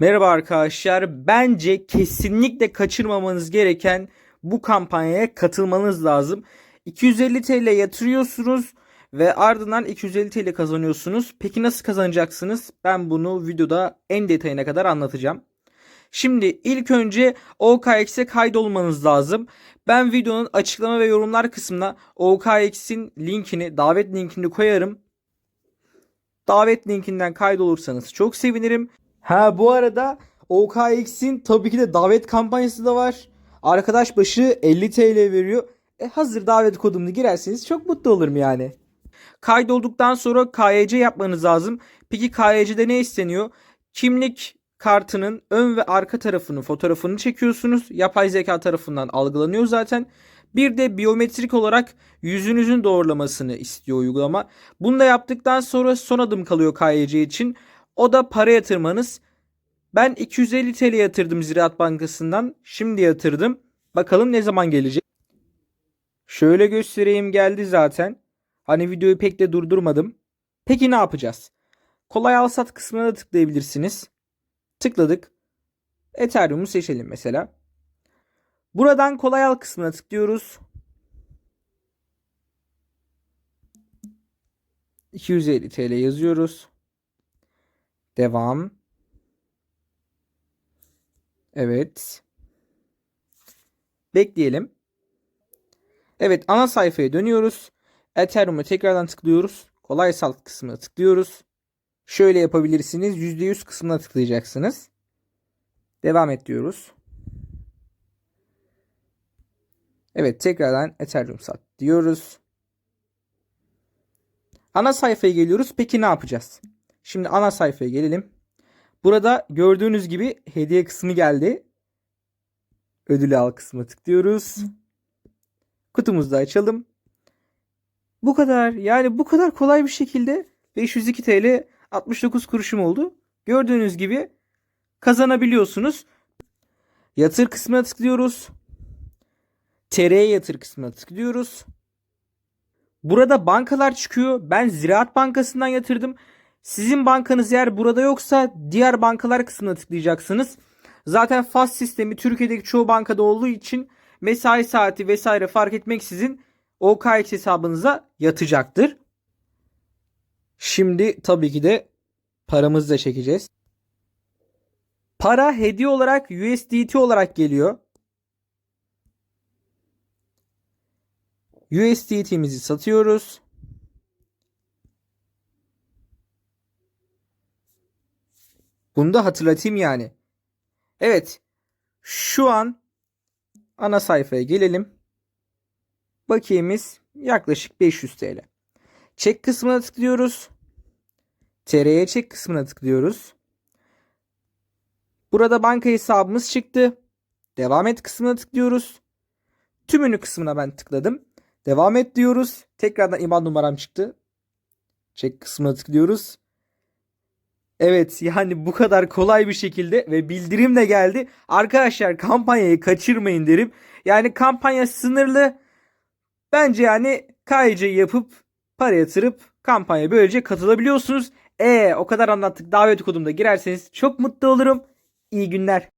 Merhaba arkadaşlar. Bence kesinlikle kaçırmamanız gereken bu kampanyaya katılmanız lazım. 250 TL yatırıyorsunuz ve ardından 250 TL kazanıyorsunuz. Peki nasıl kazanacaksınız? Ben bunu videoda en detayına kadar anlatacağım. Şimdi ilk önce OKX'e kaydolmanız lazım. Ben videonun açıklama ve yorumlar kısmına OKX'in linkini, davet linkini koyarım. Davet linkinden kaydolursanız çok sevinirim. Ha bu arada OKX'in tabii ki de davet kampanyası da var. Arkadaş başı 50 TL veriyor. E hazır davet kodumu girerseniz çok mutlu olurum yani. Kaydolduktan sonra KYC yapmanız lazım. Peki KYC'de ne isteniyor? Kimlik kartının ön ve arka tarafının fotoğrafını çekiyorsunuz. Yapay zeka tarafından algılanıyor zaten. Bir de biyometrik olarak yüzünüzün doğrulamasını istiyor uygulama. Bunu da yaptıktan sonra son adım kalıyor KYC için. O da para yatırmanız. Ben 250 TL yatırdım Ziraat Bankası'ndan. Şimdi yatırdım. Bakalım ne zaman gelecek. Şöyle göstereyim geldi zaten. Hani videoyu pek de durdurmadım. Peki ne yapacağız? Kolay al sat kısmına da tıklayabilirsiniz. Tıkladık. Ethereum'u seçelim mesela. Buradan kolay al kısmına tıklıyoruz. 250 TL yazıyoruz. Devam. Evet. Bekleyelim. Evet ana sayfaya dönüyoruz. Ethereum'a tekrardan tıklıyoruz. Kolay salt kısmına tıklıyoruz. Şöyle yapabilirsiniz. %100 kısmına tıklayacaksınız. Devam et diyoruz. Evet tekrardan Ethereum sat diyoruz. Ana sayfaya geliyoruz. Peki ne yapacağız? Şimdi ana sayfaya gelelim. Burada gördüğünüz gibi hediye kısmı geldi. Ödülü al kısmına tıklıyoruz. Kutumuzu da açalım. Bu kadar. Yani bu kadar kolay bir şekilde 502 TL 69 kuruşum oldu. Gördüğünüz gibi kazanabiliyorsunuz. Yatır kısmına tıklıyoruz. TR'ye yatır kısmına tıklıyoruz. Burada bankalar çıkıyor. Ben Ziraat Bankası'ndan yatırdım. Sizin bankanız eğer burada yoksa diğer bankalar kısmına tıklayacaksınız. Zaten FAS sistemi Türkiye'deki çoğu bankada olduğu için mesai saati vesaire fark etmeksizin OKX hesabınıza yatacaktır. Şimdi tabii ki de paramızı da çekeceğiz. Para hediye olarak USDT olarak geliyor. USDT'mizi satıyoruz. Bunu da hatırlatayım yani. Evet. Şu an ana sayfaya gelelim. Bakiyemiz yaklaşık 500 TL. Çek kısmına tıklıyoruz. TR'ye çek kısmına tıklıyoruz. Burada banka hesabımız çıktı. Devam et kısmına tıklıyoruz. Tümünü kısmına ben tıkladım. Devam et diyoruz. Tekrardan IBAN numaram çıktı. Çek kısmına tıklıyoruz. Evet yani bu kadar kolay bir şekilde ve bildirim de geldi. Arkadaşlar kampanyayı kaçırmayın derim. Yani kampanya sınırlı. Bence yani KYC yapıp para yatırıp kampanya böylece katılabiliyorsunuz. E o kadar anlattık davet kodumda girerseniz çok mutlu olurum. İyi günler.